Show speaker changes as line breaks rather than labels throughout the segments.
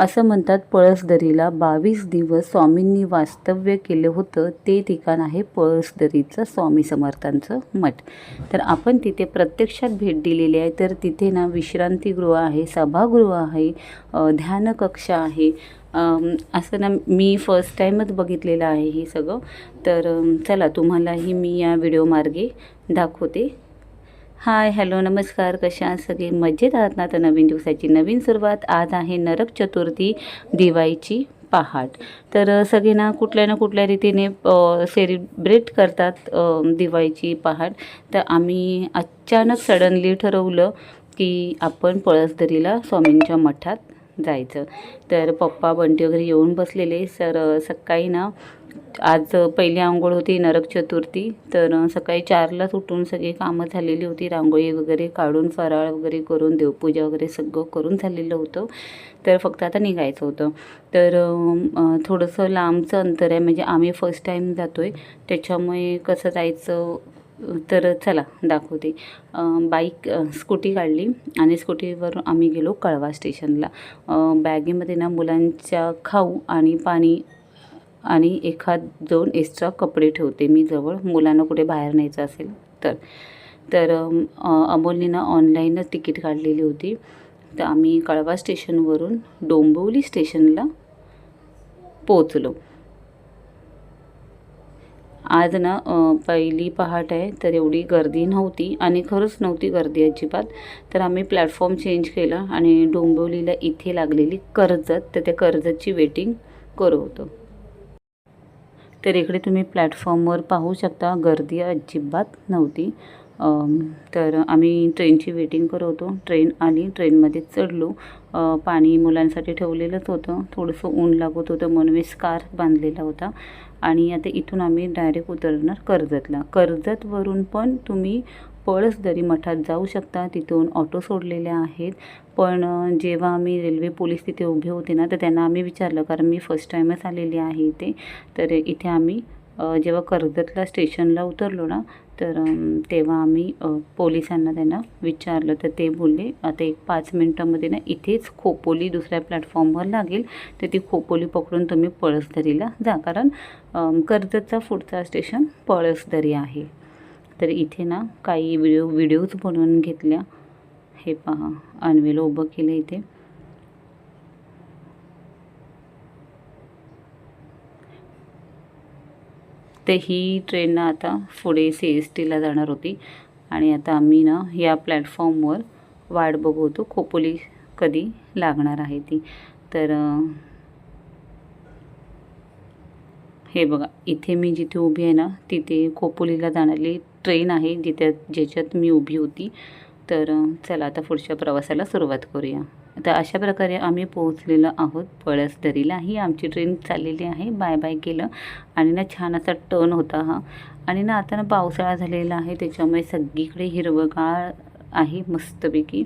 असं म्हणतात पळसदरीला. बावीस दिवस स्वामींनी वास्तव्य केलं होतं ते ठिकाण आहे पळसदरीचं स्वामी समर्थांचं मठ. तर आपण तिथे प्रत्यक्षात भेट दिलेली आहे. तर तिथे ना विश्रांतीगृह आहे सभागृह आहे ध्यानकक्षा आहे. असं ना मी फर्स्ट टाईमच बघितलेलं आहे हे सगळं. तर चला तुम्हालाही मी या व्हिडिओमार्गे दाखवते. हाय हॅलो नमस्कार. कशा सगळे? मजेत आहात ना? तर नवीन दिवसाची नवीन सुरुवात. आज आहे नरक चतुर्थी दिवाळीची पहाट. तर सगळे ना कुठल्या ना कुठल्या रीतीने सेलिब्रेट करतात दिवाळीची पहाट. तर आम्ही अचानक सडनली ठरवलं की आपण पळसदरीला स्वामींच्या मठात जायचं. तर पप्पा बंटी वगैरे येऊन बसलेले. सर सकाळी ना आज पहिली आंघोळ होती नरक चतुर्थी. तर सकाळी चारलाच उठून सगळी कामं झालेली होती. रांगोळी वगैरे काढून फराळ वगैरे करून देवपूजा वगैरे सगळं करून झालेलं होतं. तर फक्त आता निघायचं होतं. तर थोडंसं लांबचं अंतर आहे. म्हणजे आम्ही फर्स्ट टाईम जातो आहे त्याच्यामुळे कसं जायचं तर चला दाखवते. बाईक स्कूटी काढली. आणि स्कूटीवर आम्ही गेलो कळवा स्टेशनला बॅगेमध्ये ना मुलांच्या खाऊ आणि पाणी आणि एखाद दोन एक्स्ट्रा कपडे ठेवते. मी जवळ मुलांना कुठे बाहेर न्यायचं असेल तर. तर अमोलनीनं ना ऑनलाईनच तिकीट काढलेली होती. तर आम्ही कळवा स्टेशनवरून डोंबिवली स्टेशनला पोचलो आज ना पहिली पहाट आहे तर एवढी गर्दी नव्हती आणि खरंच नव्हती गर्दी अजिबात. तर आम्ही प्लॅटफॉर्म चेंज केला आणि डोंबिवलीला इथे लागलेली कर्जत तर त्या कर्जतची वेटिंग करू होतो. तर इकडे तुम्ही प्लॅटफॉर्मवर पाहू शकता गर्दी अजिबात नव्हती. तर आम्ही ट्रेनची वेटिंग करत ट्रेन आली ट्रेनमध्ये चढलो. पाणी मुलांसाठी ठेवलेलंच होतं. थोडंसं ऊन लागत होतं म्हणून मी स्कार्फ बांधलेला होता. आणि आता इथून आम्ही डायरेक्ट उतरणार कर्जतला. कर्जतवरून पण तुम्ही पळसदरी मठात जाऊ शकता. तिथून ऑटो सोडलेले आहेत. पण जेव्हा आम्ही रेल्वे पोलीस तिथे उभे होते ना तर त्यांना आम्ही विचारलं कारण मी फर्स्ट टाईमच आलेली आहे इथे. तर इथे आम्ही जेव्हा कर्जतला स्टेशनला उतरलो ना तर तेव्हा आम्ही पोलिसांना त्यांना विचारलं. तर ते बोलले आता एक पाच मिनटामध्ये ना इथेच खोपोली दुसऱ्या प्लॅटफॉर्मवर लागेल. तर ती खोपोली पकडून तुम्ही पळसदरीला जा. कारण कर्जतचा पुढचा स्टेशन पळसदरी आहे. तर इथे ना काही व्हिडिओ व्हिडिओज बनवून घेतल्या. हे पहा अनवेल उभं केलं इथे. तर ही ट्रेन ना आता पुढे सी एस टीला जाणार होती. आणि आता आम्ही ना या प्लॅटफॉर्मवर वाट बघवतो खोपोली कधी लागणार आहे ती. तर हे बघा इथे मी जिथे उभी आहे ना तिथे खोपोलीला जाणारी ट्रेन आहे जिथे ज्याच्यात मी उभी होती. तर चला आता पुढच्या प्रवासाला सुरुवात करूया. तर अशा प्रकारे आम्ही पोहोचलेलो आहोत पळसदरीला ही आमची ट्रेन चाललेली आहे. बाय बाय केलं. आणि ना छान असा टर्न होता हा. आणि ना आता ना पावसाळा झालेला आहे. त्याच्यामुळे सगळीकडे हिरवगाळ आहे मस्तपैकी.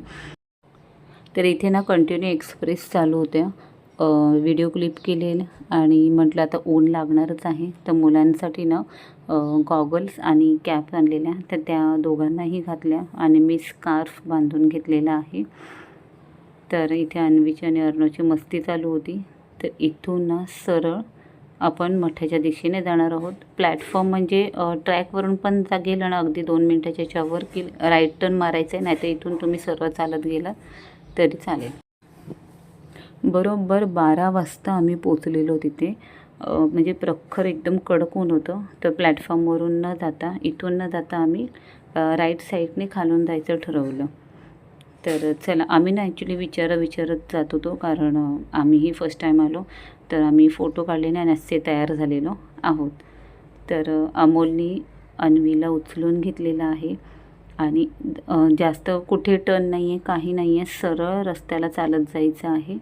तर इथे ना कंटिन्यू एक्सप्रेस चालू होत्या. व्हिडिओ क्लिप केले आणि म्हटलं आता ऊन लागणारच आहे. तर मुलांसाठी ना गॉगल्स आणि कॅप आणलेल्या तर त्या दोघांनाही घातल्या आणि मी स्कार्फ बांधून घेतलेला आहे. तर इथे अन्वीची आणि अर्णवची मस्ती चालू होती. तर इथून ना सरळ आपण मठाच्या दिशेने जाणार आहोत. प्लॅटफॉर्म म्हणजे ट्रॅकवरून पण जा गेलं ना अगदी दोन मिनटाच्या याच्यावर की राईट टर्न मारायचं आहे नाही तर इथून तुम्ही सरळ चालत गेला तरी चालेल. बरोबर बारा वाजता आम्ही पोचलेलो तिथे. म्हणजे प्रखर एकदम कडक ऊन होतं. तर प्लॅटफॉर्मवरून न जाता इथून न जाता आम्ही राईट साईडने खालून जायचं ठरवलं. तर चला आम्ही ना ॲक्च्युली विचारत विचारत जात होतो कारण आम्हीही फर्स्ट टाईम आलो. तर आम्ही फोटो काढले आणि असे तयार झालेलो आहोत. तर अमोलनी अन्वीला उचलून घेतलेलं आहे. आणि जास्त कुठे टर्न नाही आहे काही नाही आहे सरळ रस्त्याला चालत जायचं आहे.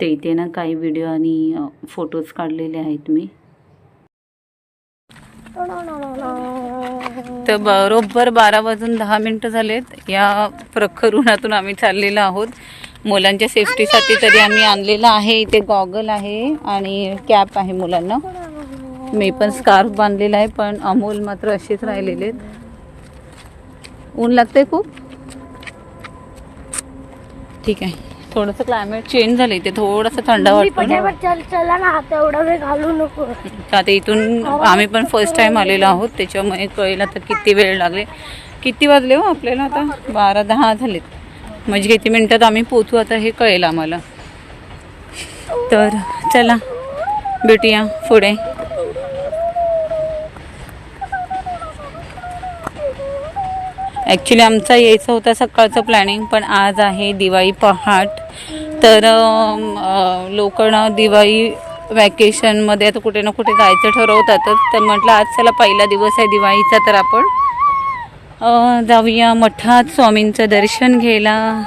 ते इथे ना काही व्हिडिओ आणि फोटोज काढलेले आहेत मी. तर बरोबर बारा वाजून दहा मिनटं झालेत. या प्रखर उन्हातून आम्ही चाललेलो आहोत. मुलांच्या सेफ्टीसाठी तरी आम्ही आणलेलं आहे. इथे गॉगल आहे आणि कॅप आहे मुलांना. मी पण स्कार्फ बांधलेला आहे पण अमोल मात्र असेच राहिलेले आहेत. ऊन लागतंय खूप? ठीक आहे. थोडंसं क्लायमेट चेंज झालं इथे थोडंसं थंड वाटतं
चल चला ना आता एवढा वेळ घालू नको.
तर आता इथून आम्ही पण फर्स्ट टाइम आलेलो आहोत. त्याच्यामुळे कळेल आता किती वेळ लागले. किती वाजले हो आपल्याला आता? बारा दहा झालेत. म्हणजे किती मिनिटात आम्ही पोचू आता हे कळेल आम्हाला. तर चला भेटूया पुढे. ॲक्च्युली आमचा यायचं होता सकाळचं प्लॅनिंग पण आज आहे दिवाळी पहाट. तर लोक ना दिवाळी वॅकेशनमध्ये आता कुठे ना कुठे जायचं ठरवतातच. तर म्हटलं आज चला पहिला दिवस आहे दिवाळीचा तर आपण जाऊया मठात स्वामींचं दर्शन घ्यायला.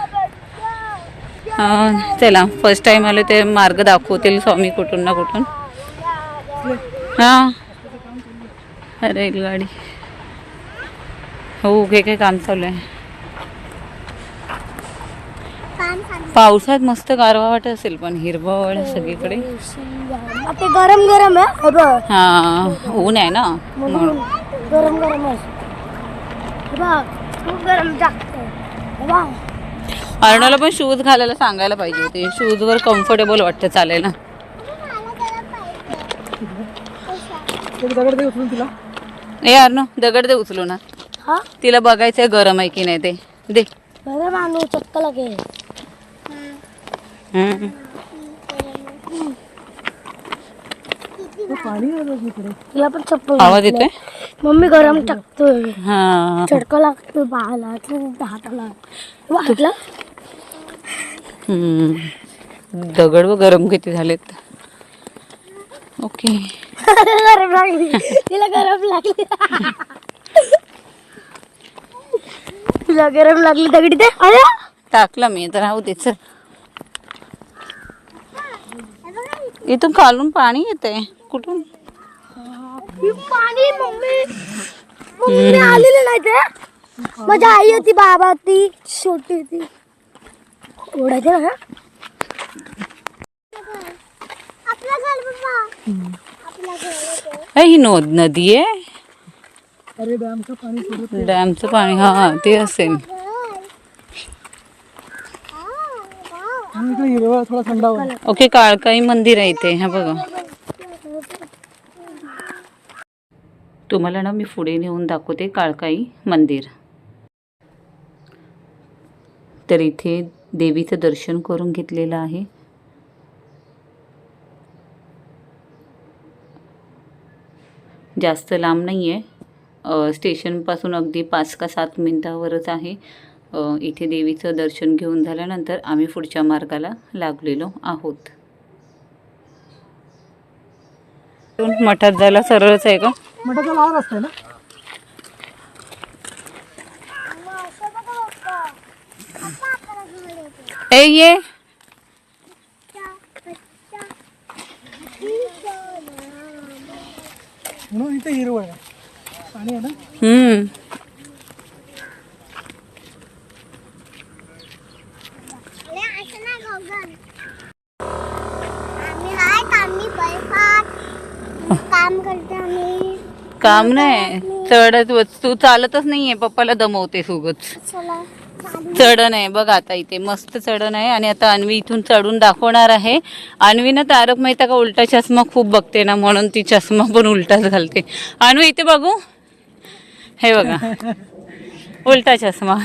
चला फर्स्ट टाईम आलो ते मार्ग दाखवतील स्वामी कुठून ना कुठून. हां रेलगाडी. हो हे काय काम चालू आहे. पावसात मस्त गारवा वाटत असेल पण हिरवळ सगळीकडे.
ते गरम गरम आहे हे
हा ऊन आहे ना?
म्हणून गरम गरम आहे. हे बघ खूप गरम हे
अर्णाला पण शूज घालायला सांगायला पाहिजे होते. शूज वर कम्फर्टेबल वाटतं चालायला. ए अर्णव दगड दे उचलू ना.
हा?
तिला बघायचंय गरम आहे की नाही ते. दे.
गरम आणू चक्क लागेल.
हम्म.
तिला पण चप्पल
आवाज येतोय?
मम्मी गरम टाकतोय.
हा.
चटका लागतोय बाळाला. हाताला. वाटलं
हम्म. दगड व गरम किती झालेत. ओके.
गरम लागली. तिला गरम लागली. तिला गरम लागली दगडी ते? अरे
टाकला मी तर राहू दे चल. इथून खालून पाणी येते कुठून?
ही पाणी मम्मी. मम्मी आलेली नाही ते. माझी आई होती बाबा होती छोटी होती. ओढायचं ना आपलं घर
ए, डॅमचं पाणी हा ते असेल. ओके काळकाई मंदिर आहे इथे हा बघा. तुम्हाला ना मी पुढे नेऊन दाखवते काळकाई मंदिर. तर इथे देवीचं दर्शन करून घेतलेलं आहे. जास्त लांब नाही आहे स्टेशनपासून अगदी पाच का सात मिनटावरच आहे. इथे देवीचं दर्शन घेऊन झाल्यानंतर आम्ही पुढच्या मार्गाला लागलेलो आहोत. मठात जायला सरळच आहे का?
मठाचा ना?
ए ये.
म्हणून इथे हिरवळ आहे.
हम्म.
काम करते आम्ही.
काम नाही. चढत तू चालतच नाहीये पप्पाला दमवते सोबत
चला
चढण आहे बघ आता इथे मस्त चढण आहे आणि आता अन्वी इथून चढून दाखवणार आहे. अन्वी ना तारक मेहता का उलटा चष्मा खूप बघते ना म्हणून ती चष्मा पण उलटाच घालते. अन्वी इथे बघू. हे बघा. उलटा चष्मा.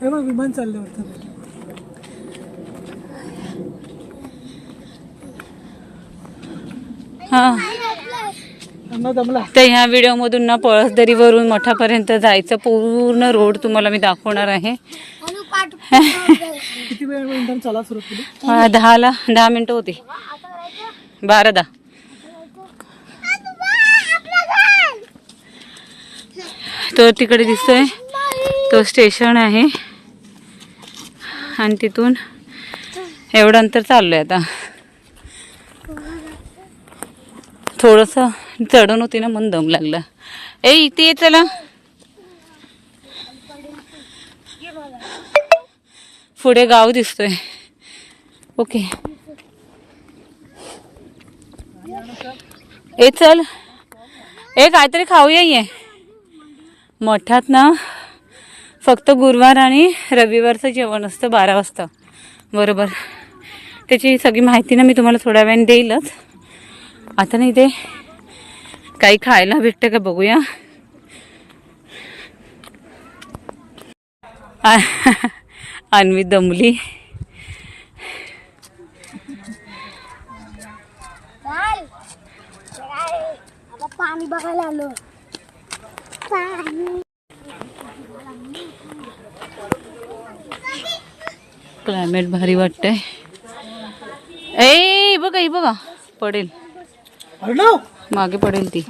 हे बघ विमान चालले
हा.
दमला.
तर ह्या व्हिडिओमधून ना पळसदरीवरून मठापर्यंत जायचं पूर्ण रोड तुम्हाला मी दाखवणार आहे.
किती वेळ मिनिटांनी चाला सुरू केली
हा, दहाला दहा मिनटं होती बारा दहा. तो तिकडे दिसतोय. तो स्टेशन आहे. आणि तिथून एवढं अंतर चाललंय आता. थोडस चढण होती ना मन दम लागला. ए इथे ये चला. पुढे गाव दिसतोय. ओके. ए चल. ए काहीतरी खाऊया ये. मठात ना फक्त गुरुवार आणि रविवारचं जेवण असतं बारा वाजता. बरोबर. त्याची सगळी माहिती ना मी तुम्हाला थोड्या वेळाने देईलच. आता नाही ते काही खायला भेटतं का बघूया. अन्वी दमली.
पाणी बघायला आलो
क्लायमेट भारी वाटतंय. ए बघा ही बघा. पडेल. मागे पडेल ती.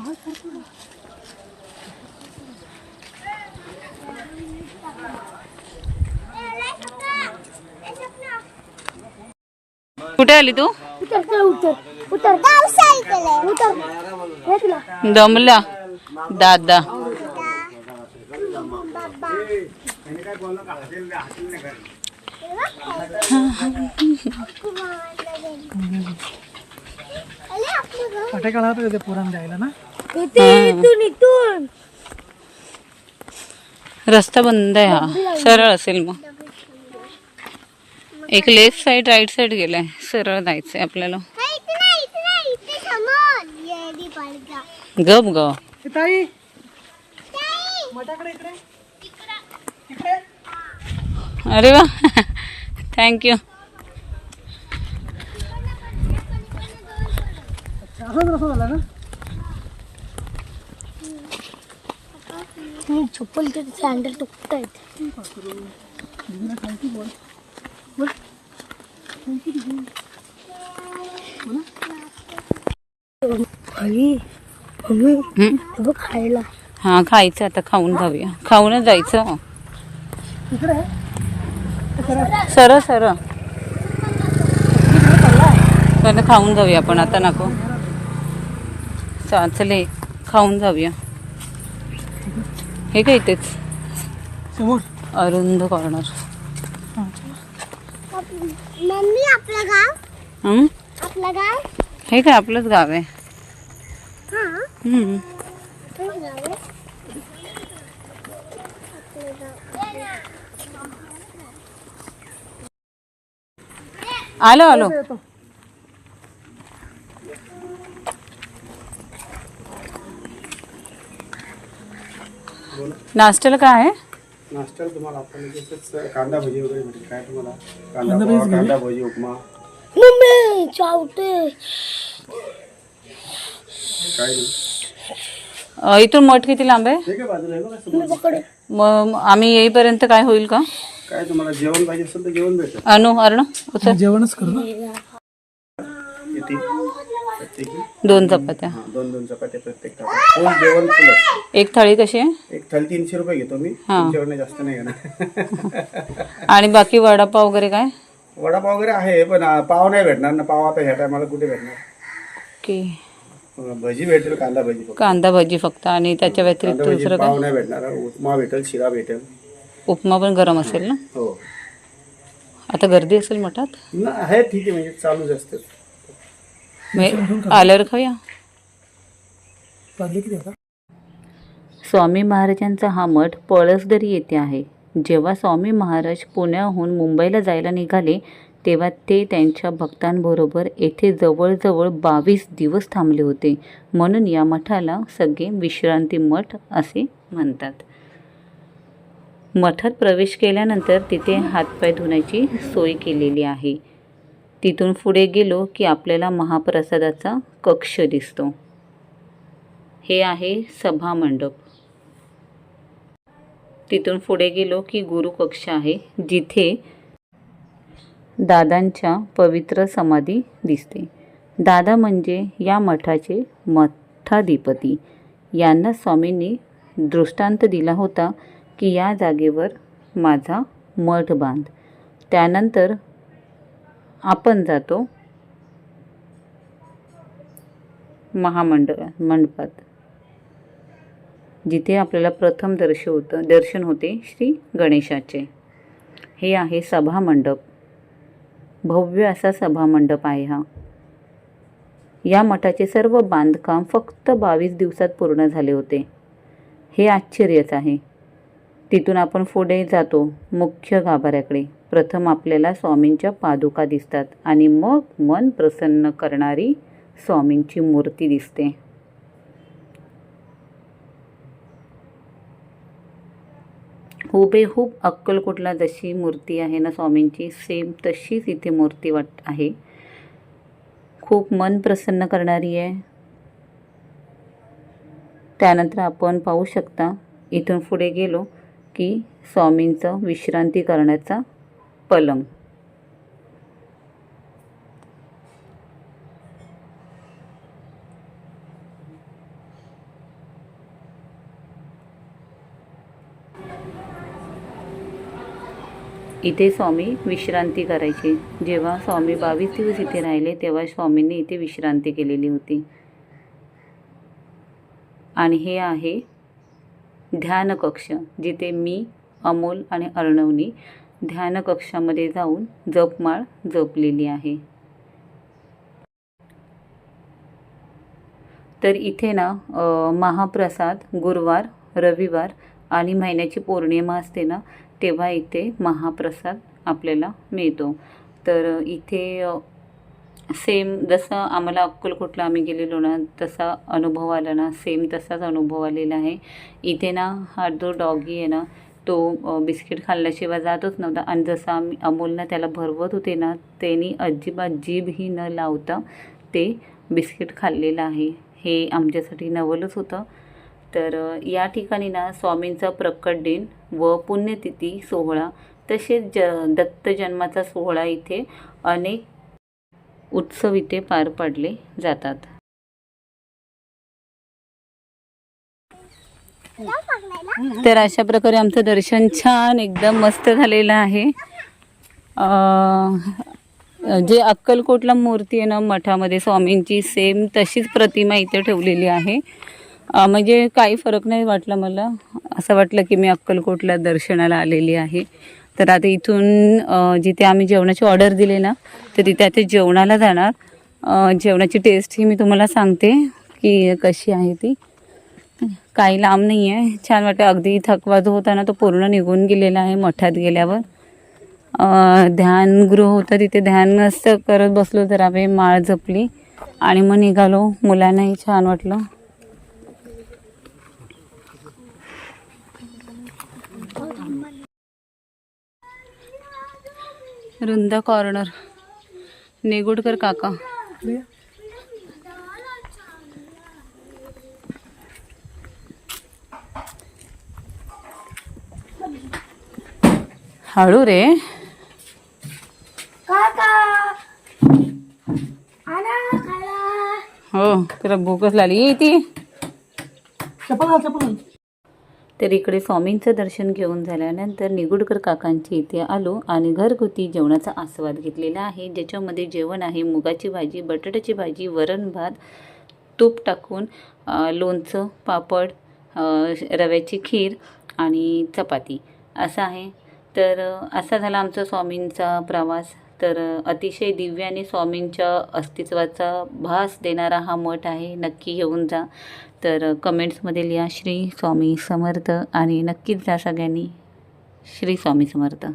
कुठे आली तू? दमला. दादा.
फाटे काढा ते पुरण द्यायला ना?
इथे इथून इथून.
रस्ता बंद आहे हा. सरळ असेल मग. एक लेफ्ट साईड राईट साईड गेलाय. सरळ जायचंय आपल्याला. गप ग.
ताई.
अरे वा. थँक्यू
चप्पलचे सँडल मम्मी बघ खायला.
हा खायचं आता खाऊन जाऊया. खाऊनच जायचं. सरळ सरळ. पहिलं खाऊन जाऊया आपण आता नको. चाचले खाऊन जाऊया. हे काय तेच?
समोर.
अरुंद कॉर्नर
मम्मी आपलं गाव?
हं?
आपलं गाव?
हे काय आपलंच गाव आहे.
हा.
हं.
आपलं गाव
आलो आलो. नाश्त्याला काय आहे?
नाश्त्याला तुम्हाला आपण लगेचच कांदा भजी वगैरे भेटेल काय तुम्हाला?
कांदा
कांदा
भजी.
पोहा,
घेऊ?
कांदा भजी उपमा.
मम्मी चावते.
काय नाही.
अ, इथून मठ किती लांब आहे?
ठीक आहे बाजूला आहे बघा समोर.
पकडे.
मग आम्ही येईपर्यंत काय होईल का?
काय तुम्हाला जेवण पाहिजे असेल तर जेवण भेटेल.
अनु अर्ण उचल
जेवणच करू ना
किती? प्रत्येकी
दोन चपात्या.
हा दोन दोन चपात्या प्रत्येक ताटात फुल जेवण फुल असतं.
एक थाळी कशी आहे?
एक थाली तीनशे रुपये घेतो मी.
हा.
तुमच्याकडनं जास्त नाही घेणार.
आणि बाकी वडापाव वगैरे काय?
वडापाव वगैरे आहे पण आ, पाव नाही भेटणार ना पाव आता ह्या टायमाला कुठे भेटणार?
की
भजी भेटेल कांदा भजी फक्त.
कांदा भजी फक्त आणि त्याच्या व्यतिरिक्त
कांदा भजी
दुसरं
पाव
काय?
नाही भेटणार उपमा भेटेल शिरा भेटेल.
उपमा पण गरम असेल ना?
हो.
आता गर्दी असेल मठात?
ना आहे ठीक आहे म्हणजे चालूच असतं.
आल्यावर खाऊया.
वाजले किती आता?
स्वामी महाराजांचा हा मठ पळसदरी येथे आहे. जेव्हा स्वामी महाराज पुण्याहून मुंबईला जायला निघाले तेव्हा ते त्यांच्या भक्तांबरोबर येथे जवळजवळ बावीस दिवस थांबले होते. म्हणून या मठाला सगळे विश्रांती मठ असे म्हणतात. मठात प्रवेश केल्यानंतर तिथे हातपाय धुण्याची सोय केलेली आहे. तिथून पुढे गेलो की आपल्याला महाप्रसादाचा कक्ष दिसतो. हे आहे सभामंडप तिथून पुढे गेलो की गुरुकक्ष आहे जिथे दादांच्या पवित्र समाधी दिसते. दादा म्हणजे या मठाचे मठाधिपती. यांना स्वामींनी दृष्टांत दिला होता की या जागेवर माझा मठ बांध. त्यानंतर आपण जातो महामंड मंडपात. जिथे आपल्याला प्रथम दर्श होतं दर्शन होते श्री गणेशाचे. हे आहे सभामंडप. भव्य असा सभामंडप आहे हा. या मठाचे सर्व बांधकाम फक्त बावीस दिवसात पूर्ण झाले होते. हे आश्चर्यच आहे. तिथून आपण पुढे जातो. मुख्य गाभाऱ्याकडे. प्रथम आपल्याला स्वामींच्या पादुका दिसतात आणि मग मन प्रसन्न करणारी स्वामींची मूर्ती दिसते. हुबेहूब अक्कलकोटला जशी मूर्ती आहे ना स्वामींची सेम तशीच इथे मूर्ती वाट आहे. खूप मन प्रसन्न करणारी आहे. त्यानंतर आपण पाहू शकता इथून पुढे गेलो. की स्वामींचं विश्रांती करण्याचा पलंग. इथे स्वामी विश्रांती करायचे. जेव्हा स्वामी बावीस दिवस इथे राहिले तेव्हा स्वामींनी इथे विश्रांती केलेली होती. आणि हे आहे ध्यानकक्ष जिथे मी अमोल आणि अर्णवनी ध्यानकक्षामध्ये जाऊन जपमाळ जपलेली आहे. तर इथे ना महाप्रसाद गुरुवार रविवार आणि महिन्याची पौर्णिमा असते ना तेव्हा इथे महाप्रसाद आपल्याला मिळतो. तर इथे सेम जसं आम्हाला अक्कलकोटला आम्ही गेलेलो ना तसा अनुभव आला ना सेम तसाच अनुभव आलेला आहे. इथे ना हा जो डॉगी आहे ना तो बिस्किट खाल्ल्याशिवाय जातच नव्हता. आणि जसं आम्ही अमोलनं त्याला भरवत होते ना त्यांनी अजिबात जीभही न लावता ते बिस्किट खाल्लेलं आहे. हे आमच्यासाठी नवलच होतं. तर या ठिकाणी ना स्वामींचा प्रकट दिन व पुण्यतिथी सोहळा तसेच ज दत्त जन्माचा सोहळा इथे अनेक उत्सव इथे पार पाडले जातात. तर अशा प्रकारे आमचं दर्शन छान एकदम मस्त झालेलं आहे. जे अक्कलकोटला मूर्ती आहे ना मठामध्ये स्वामींची सेम तशीच प्रतिमा इथे ठेवलेली आहे. म्हणजे काही फरक नाही वाटला मला. असं वाटलं की मी अक्कलकोटला दर्शनाला आलेली आहे. तर आता इथून जिथे आम्ही जेवणाची ऑर्डर दिली ना तर तिथे आता जेवणाला जाणार. जेवणाची टेस्ट ही मी तुम्हाला सांगते की कशी आहे ती. काही लांब नाही आहे छान वाटतं. अगदी थकवा जो होता ना तो पूर्ण निघून गेलेला आहे मठात गेल्यावर. ध्यानगृह होतं. तिथे ध्यान मस्त करत बसलो तर आम्ही माळ जपली आणि मग निघालो. मुलांनाही छान वाटलं. रुंदा कॉर्नर. नेगुडकर काका. हळू रे. हो तुला भूकच लागली. ती
चप्पल घाल.
तर इकडे स्वामींचं दर्शन घेऊन झाल्यानंतर निगुडकर काकांची इथे आलो आणि घरगुती जेवणाचा आस्वाद घेतलेला आहे. ज्याच्यामध्ये जेवण आहे मुगाची भाजी बटाट्याची भाजी वरण भात तूप टाकून लोणचं पापड रव्याची खीर आणि चपाती. असं आहे. तर असा झाला आमचा स्वामींचा प्रवास. तर अतिशय दिव्य आणि स्वामींच्या अस्तित्वाचा भास देणारा हा मठ आहे. नक्की येऊन जा. तर कमेंट्समध्ये लिहा श्री स्वामी समर्थ आणि नक्कीच जा सगळ्यांनी. श्री स्वामी समर्थ